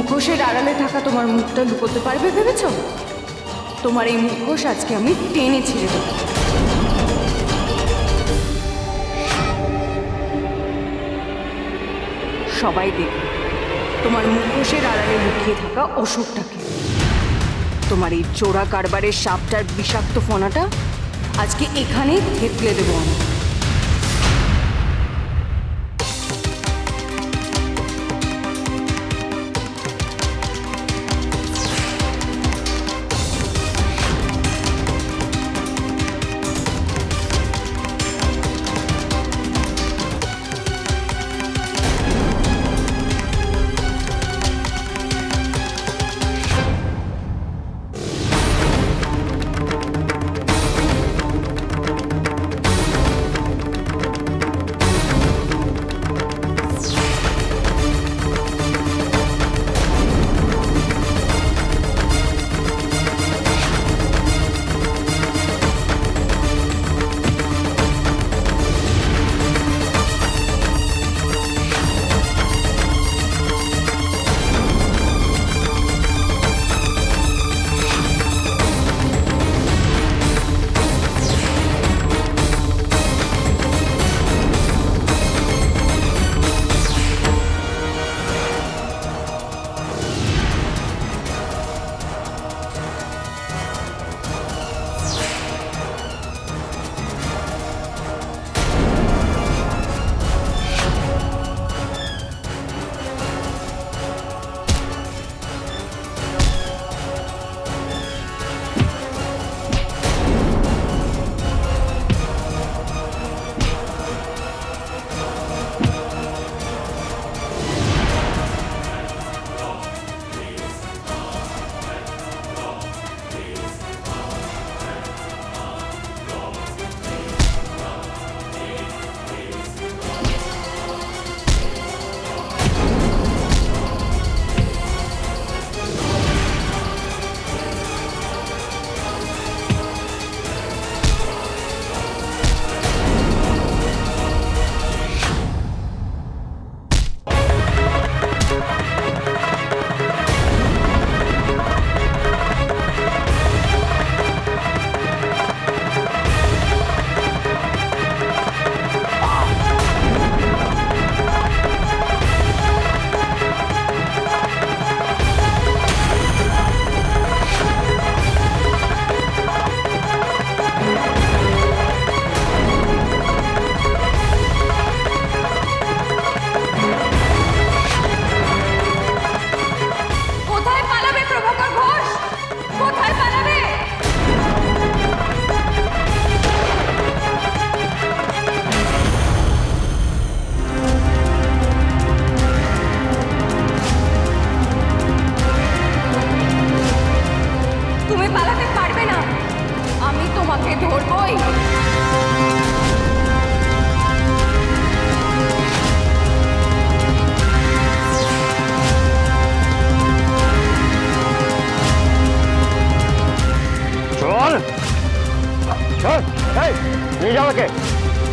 মুখোশের আড়ালে থাকা তোমার মুখটা লুকোতে পারবে ভেবেছ? তোমার এই মুখোশ আজকে আমি টেনে ছিঁড়ে দেবো। সবাই দেখবে তোমার মুখোশের আড়ালে লুকিয়ে থাকা অসুখটাকে তোমার এই চোরা কারবারের সাপটার বিষাক্ত ফোনাটা আজকে এখানেই থেতলে দেবো আমি।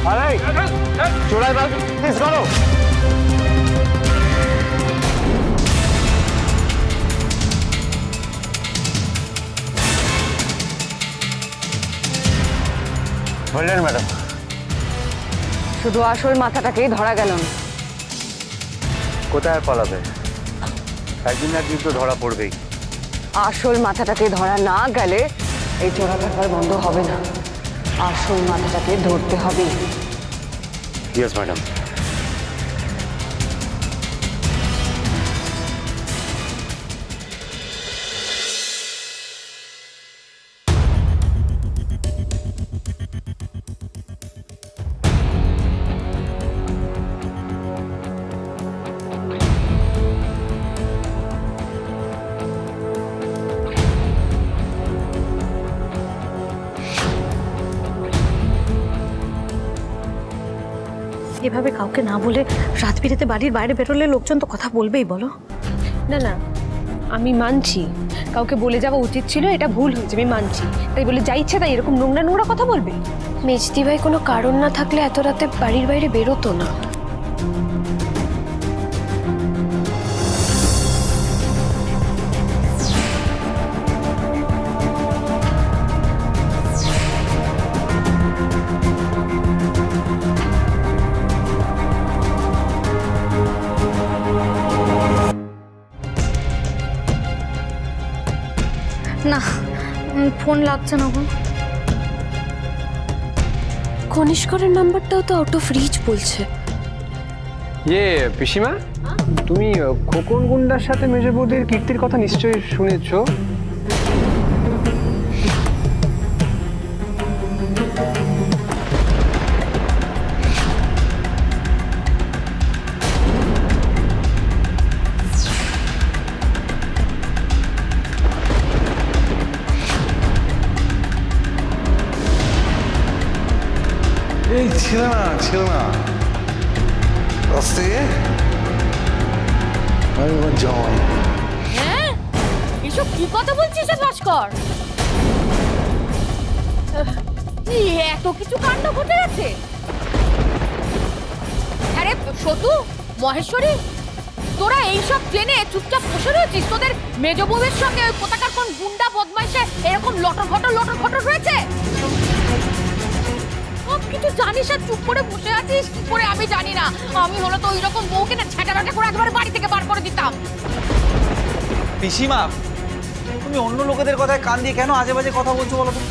আরে চোরাই বাল প্লিজ করো বললেন ম্যাডাম শুধু আসল মাথাটাকেই ধরা গেল না। কোথায় পালাবে? একদিন একদিন তো ধরা পড়বেই। আসল মাথাটাকে ধরা না গেলে এই চোরা কারবার বন্ধ হবে না। আসল মাথাটাকে ধরতে হবে ইয়েস ম্যাডাম এভাবে কাউকে না বলে রাত বিরেতে বাড়ির বাইরে বেরোলে লোকজন তো কথা বলবেই বলো। না না আমি মানছি। কাউকে বলে যাওয়া উচিত ছিল এটা ভুল হয়েছে আমি মানছি। তাই বলে যা ইচ্ছে তাই এরকম নোংরা নোংরা কথা বলবে? মেজদি ভাই কোনো কারণ না থাকলে এত রাতে বাড়ির বাইরে বেরোতো না। ফোন লাগছে না গো। কনিষ্করের নাম্বারটাও তো আউট অফ রিচ বলছে। ইয়ে পিসিমা? তুমি খোকন গুন্ডার সাথে মেজবৌদির কীর্তির কথা নিশ্চয়ই শুনেছো? ছিল না ছিল না আস্তে আমি আমার জামাই হ্যাঁ? এসব কি কথা বলছিস ভাস্কর? এত কিছু কাণ্ড ঘটে গেছে? আরে সতু, মহেশ্বরী, তোরা এইসব ট্রেনে চুপচাপ বসে রয়েছিস? তোদের মেজ বউয়ের সঙ্গে ওই কোথাকার কোন গুন্ডা বদমাইশে এরকম লটর ঘটর লটর ঘটর রয়েছে? কিছু জানিস আর চুপ করে বসে আছিস? কি করে আমি জানি না। আমি হলো তো ওই রকম বউকে না ছ্যাটা ব্যাটা করে একবার বাড়ি থেকে বার করে দিতাম। পিসিমা তুমি অন্য লোকেদের কথায় কান দিয়ে কেন আজে বাজে কথা বলছো বলো তো?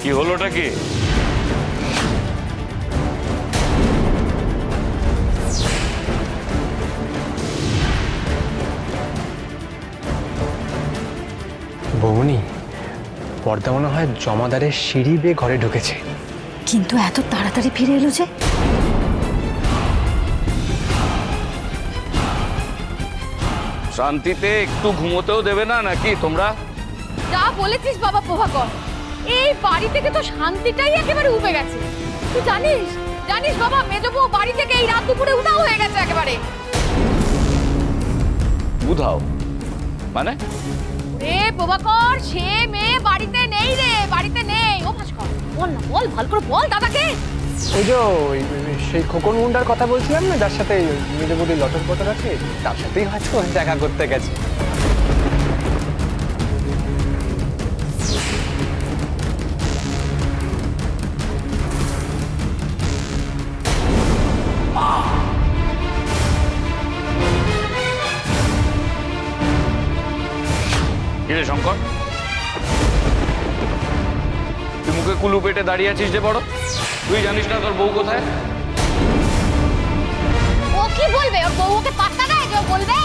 কি হলোটা কি? পর্দা মনে হয় জমাদারের সিঁড়ি বেয়ে ঘরে ঢুকেছে। কিন্তু এত তাড়াতাড়ি ফিরে এলো যে? শান্তিতে একটু ঘুমোতেও দেবে না নাকি তোমরা? যা বলেছিস বাবা প্রভাকর এই বাড়ি থেকে তো শান্তিটাই একেবারে উবে গেছে। তুই জানিস জানিস বাবা মেজবউ বাড়ি থেকে এই রাত দুপুরে উধাও হয়ে গেছে একেবারে। বুধাও মানে? রে প্রভাকর, সে মেয়ে বাড়িতে নেই রে, বাড়িতে নেই। ও ভাস্কর বল না, বল, ভালো করে বল দাদাকে। এই যে ওই- সেই খোকন গুন্ডার কথা বলছিলাম না, যার সাথে মেজে বৌদির লটর পটর আছে, তার সাথেই হয়তো দেখা করতে গেছে। কিরে শঙ্কর? তুই মুখে কুলু পেটে দাঁড়িয়ে আছিস যে বড়? তুই জানিস না তোর বউ কোথায়? ও কি বলবে? ওর বউ ওকে পাত্তা দেয় যে বলবে?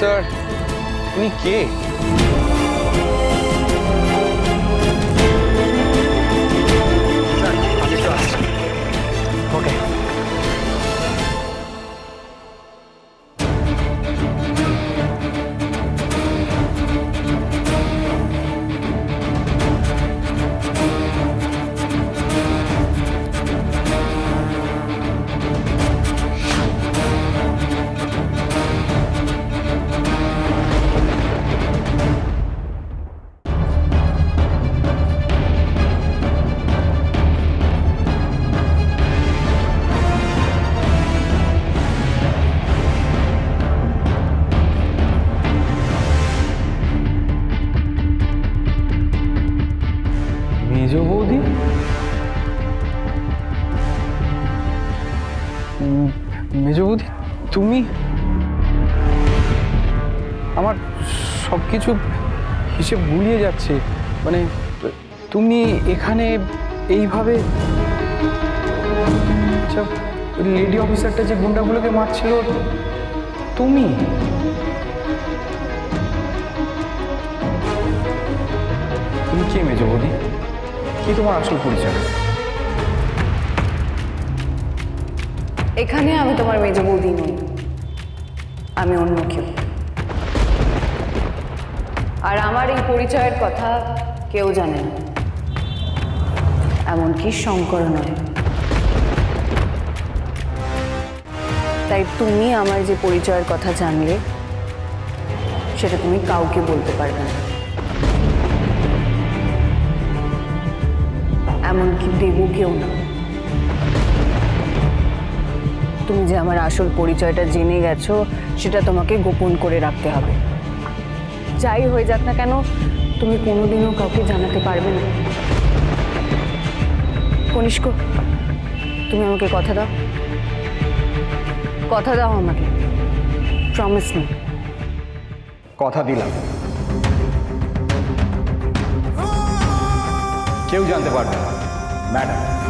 লেডি অফিসার তুমি মেজ বৌদি? মেজ বৌদি, তুমি? আমার সব কিছু হিসেব গুলিয়ে যাচ্ছে। মানে তুমি এখানে এইভাবে আচ্ছা লেডি অফিসারটা যে গুন্ডাগুলোকে মারছিল, তুমি? তুমি কে মেজ বৌদি? কি তোমার আসল পরিচয়? এখানে আমি তোমার মেজ বৌদি নই। আমি অন্য কেউ। আর আমার এই পরিচয়ের কথা কেউ জানে না। এমনকি শঙ্কর নয়। তাই তুমি আমার যে পরিচয়ের কথা জানলে, সেটা তুমি কাউকে বলতে পারবে না। এমনকি দেবুকেও না। তুমি যে আমার আসল পরিচয়টা জেনে গেছো, সেটা তোমাকে গোপন করে রাখতে হবে। যাই হয়ে যাক না কেন, তুমি কোনোদিনও কাউকে জানাতে পারবে না। কনিষ্ক, তুমি আমাকে কথা দাও। কথা দাও আমাকে। প্রমিস মি কথা দিলাম। কেউ জানতে পারবে না। ম্যাডাম